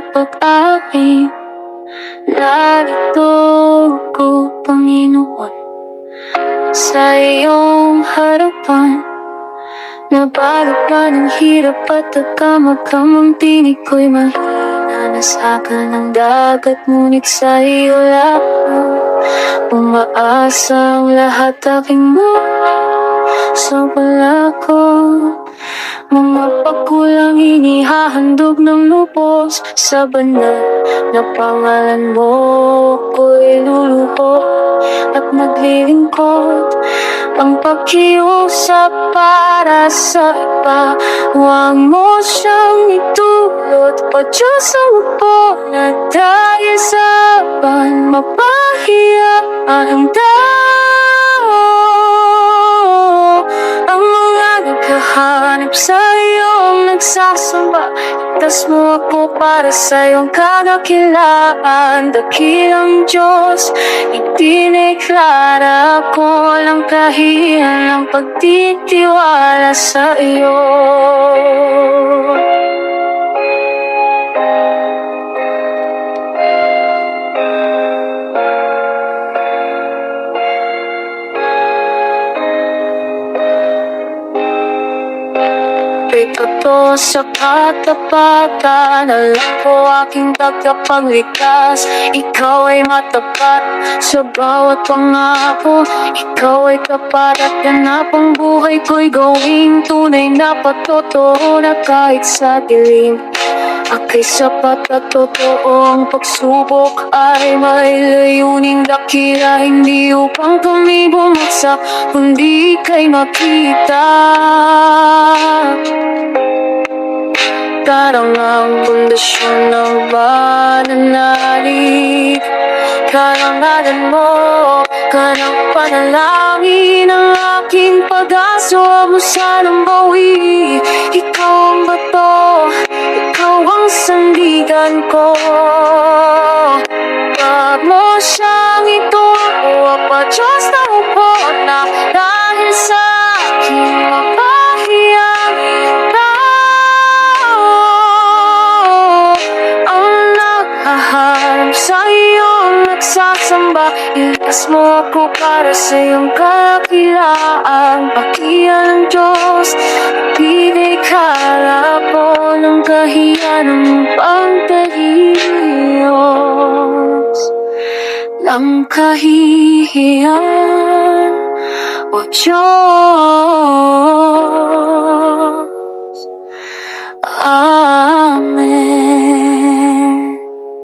at pag-aking Narito ko, Panginoon Sa iyong harapan. Nabalot pa ng hirap at agkamagkamang tinig ko'y mahina. Nasaka ng dagat ngunit sa iyo lang Umaasa ang lahat aking mo Sa wala ko Mga pagkulang inihahandog ng lubos Sa banal na pangalan mo Ko'y luluhod at maglilingkod Ang pakiusap para sa iba Huwag mo siyang itulot. O Diyos ang upo na dahil sa ban Mapahiya ang tao naghahanap sa iyong nagsasamba. Tas mo ako para sa iyong kagakilaan. Dakilang Diyos Itineklara ko lang kahiyan Ang pagtitiwala sa iyo Ito to sa katapatan Alam ko aking tagapagligtas. Ikaw ay matapat sa bawat pangako. Ikaw ay kapat at ganap ang buhay ko'y gawing tunay na patotoo na kahit sa dilim. Ako'y sapat at totoo ang pagsubok ay may layuning dakila. Hindi upang kami bumagsak kundi kay makita Karang ang pundasyon ng pananalig Karangalan mo, karang panalangin Ang aking pag-asa mo sanang bawi Ikaw ang bato, ikaw ang sandigan ko Wag mo Diyos na nagsasamba Ikas mo ako para sa iyong kakilaan. Pakiyan ng Diyos Pinikala ko ng kahiyan ng pagkahiyos Ng kahihiyan O Diyos